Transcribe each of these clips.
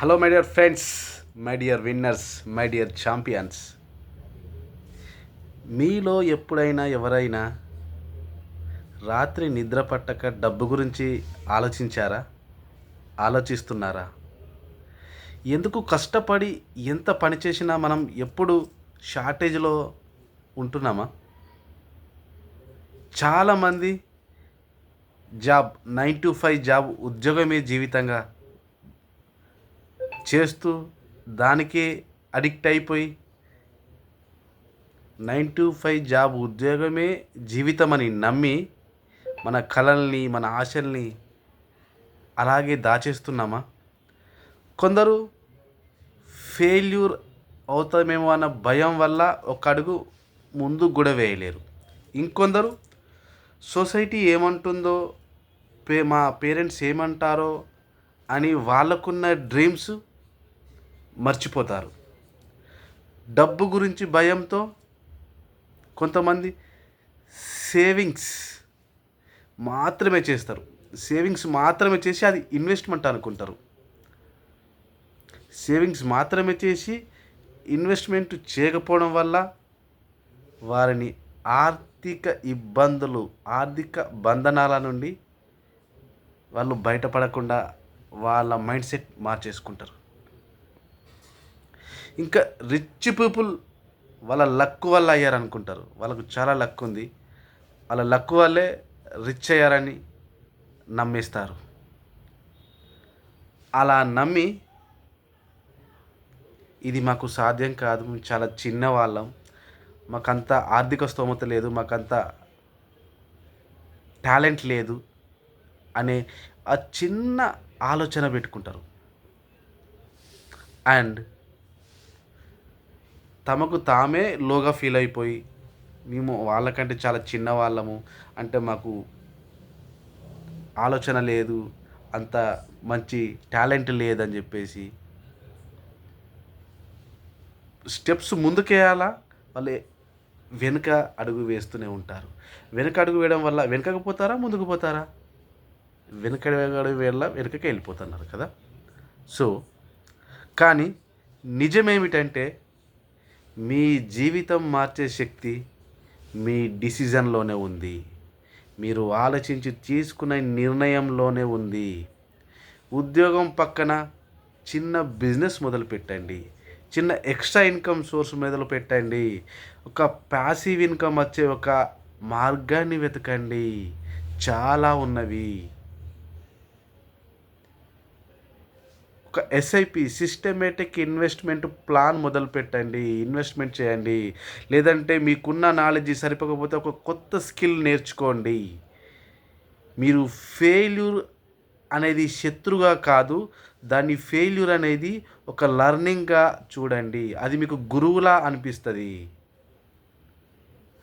Hello my dear friends my dear winners my dear champions మీలో ఎప్పుడైనా ఎవరైనా రాత్రి నిద్ర పట్టక డబ్బు గురించి ఆలోచించారా? ఆలోచిస్తున్నారా? ఎందుకు కష్టపడి ఎంత పని చేసినా మనం ఎప్పుడు షార్టేజ్లో ఉంటున్నామా? చాలామంది job nine to five job ఉద్యోగమే జీవితంగా చేస్తూ దానికే అడిక్ట్ అయిపోయి నైన్ టు ఫైవ్ జాబ్ ఉద్యోగమే జీవితం అని నమ్మి మన కళల్ని మన ఆశల్ని అలాగే దాచేస్తున్నామా? కొందరు ఫెయిల్యూర్ అవుతామేమో అన్న భయం వల్ల ఒక అడుగు ముందు కూడా వేయలేరు. ఇంకొందరు సొసైటీ ఏమంటుందో పే మా పేరెంట్స్ ఏమంటారో అని వాళ్ళకున్న డ్రీమ్స్ మర్చిపోతారు. డబ్బు గురించి భయంతో కొంతమంది సేవింగ్స్ మాత్రమే చేస్తారు. సేవింగ్స్ మాత్రమే చేసి అది ఇన్వెస్ట్మెంట్ అనుకుంటారు. సేవింగ్స్ మాత్రమే చేసి ఇన్వెస్ట్మెంట్ చేయకపోవడం వల్ల వారిని ఆర్థిక ఇబ్బందులు ఆర్థిక బంధనాల నుండి వాళ్ళు బయటపడకుండా వాళ్ళ మైండ్ సెట్ మార్చేసుకుంటారు. ఇంకా రిచ్ పీపుల్ వాళ్ళ లక్ వల్ల అయ్యారనుకుంటారు. వాళ్ళకు చాలా లక్ ఉంది. వాళ్ళ లక్ వల్లే రిచ్ అయ్యారని నమ్మేస్తారు. అలా నమ్మి ఇది మాకు సాధ్యం కాదు. మేము చాలా చిన్న వాళ్ళం. మాకంత ఆర్థిక స్తోమత లేదు. మాకంత టాలెంట్ లేదు అనే ఆ చిన్న ఆలోచన పెట్టుకుంటారు. అండ్ తమకు తామే లోగా ఫీల్ అయిపోయి మేము వాళ్ళకంటే చాలా చిన్న వాళ్ళము అంటే మాకు ఆలోచన లేదు అంత మంచి టాలెంట్ లేదని చెప్పేసి స్టెప్స్ ముందుకేయాలా? వాళ్ళు వెనుక అడుగు వేస్తూనే ఉంటారు. వెనుక అడుగు వేయడం వల్ల వెనుకకు పోతారా ముందుకు పోతారా? వెనుక అడుగు వేయాల వెనుకకే వెళ్ళిపోతున్నారు కదా. సో కానీ నిజమేమిటంటే మీ జీవితం మార్చే శక్తి మీ డిసిజన్లోనే ఉంది. మీరు ఆలోచించి తీసుకునే నిర్ణయంలోనే ఉంది. ఉద్యోగం పక్కన చిన్న బిజినెస్ మొదలు పెట్టండి. చిన్న ఎక్స్ట్రా ఇన్కమ్ సోర్స్ మొదలు పెట్టండి. ఒక ప్యాసివ్ ఇన్కమ్ వచ్చే ఒక మార్గాన్ని వెతకండి. చాలా ఉన్నవి. ఒక ఎస్ఐపి సిస్టమేటిక్ ఇన్వెస్ట్మెంట్ ప్లాన్ మొదలు పెట్టండి ఇన్వెస్ట్మెంట్ చేయండి. లేదంటే మీకున్న నాలెడ్జ్ సరిపోకపోతే ఒక కొత్త స్కిల్ నేర్చుకోండి. మీరు ఫెయిల్యూర్ అనేది శత్రుగా కాదు దాన్ని ఫెయిల్యూర్ అనేది ఒక లర్నింగ్గా చూడండి. అది మీకు గురువులా అనిపిస్తుంది.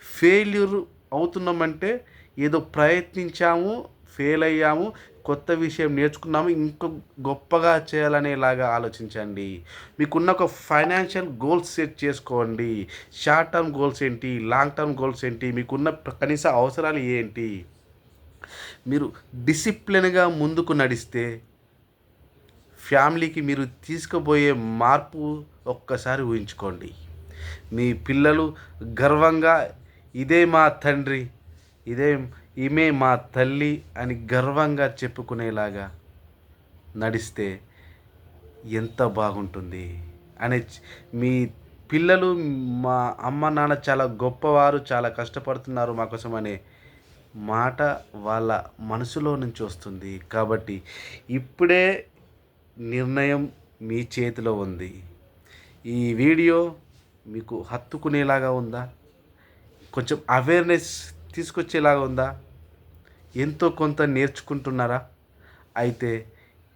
ఫెయిల్యూర్ అవుతున్నామంటే ఏదో ప్రయత్నించాము ఫెయిల్ అయ్యాము కొత్త విషయం నేర్చుకున్నాము ఇంకో గొప్పగా చేయాలనేలాగా ఆలోచించండి. మీకున్న ఒక ఫైనాన్షియల్ గోల్స్ సెట్ చేసుకోండి. షార్ట్ టర్మ్ గోల్స్ ఏంటి? లాంగ్ టర్మ్ గోల్స్ ఏంటి? మీకున్న కనీస అవసరాలు ఏంటి? మీరు డిసిప్లిన్గా ముందుకు నడిస్తే ఫ్యామిలీకి మీరు తీసుకుపోయే మార్పు ఒక్కసారి ఊహించుకోండి. మీ పిల్లలు గర్వంగా ఇదే మా తండ్రి ఇదే ఈమె మా తల్లి అని గర్వంగా చెప్పుకునేలాగా నడిస్తే ఎంత బాగుంటుంది అనే మీ పిల్లలు మా అమ్మ నాన్న చాలా గొప్పవారు చాలా కష్టపడుతున్నారు మా కోసం అనే మాట వాళ్ళ మనసులో నుంచి వస్తుంది. కాబట్టి ఇప్పుడే నిర్ణయం మీ చేతిలో ఉంది. ఈ వీడియో మీకు హత్తుకునేలాగా ఉందా? కొంచెం అవేర్నెస్ తీసుకొచ్చేలాగా ఉందా? ఎంతో కొంత నేర్చుకుంటున్నారా? అయితే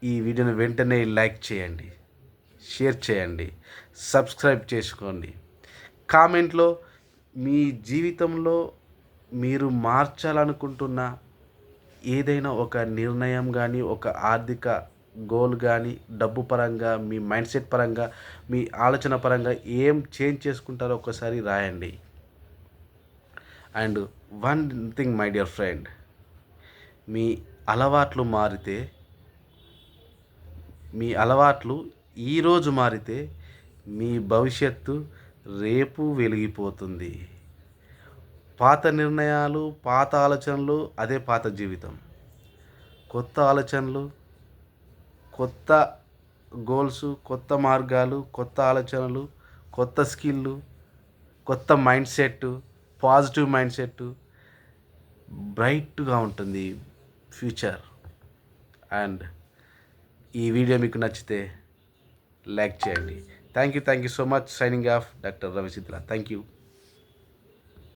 ఈ వీడియోని వెంటనే లైక్ చేయండి షేర్ చేయండి సబ్స్క్రైబ్ చేసుకోండి. కామెంట్లో మీ జీవితంలో మీరు మార్చాలనుకుంటున్న ఏదైనా ఒక నిర్ణయం కానీ ఒక ఆర్థిక గోల్ కానీ డబ్బు పరంగా మీ మైండ్ సెట్ పరంగా మీ ఆలోచన పరంగా ఏం చేంజ్ చేసుకుంటారో ఒకసారి రాయండి. And one thing my dear friend మీ అలవాట్లు మారితే మీ అలవాట్లు ఈరోజు మారితే మీ భవిష్యత్తు రేపు వెలిగిపోతుంది. పాత నిర్ణయాలు పాత ఆలోచనలు అదే పాత జీవితం. కొత్త ఆలోచనలు కొత్త గోల్స్ కొత్త మార్గాలు కొత్త ఆలోచనలు కొత్త స్కిల్లు కొత్త mind set positive mind set బ్రైట్గా ఉంటుంది ఫ్యూచర్. అండ్ ఈ వీడియో మీకు నచ్చితే లైక్ చేయండి. Thank you thank you so much signing off doctor Ravichitra thank you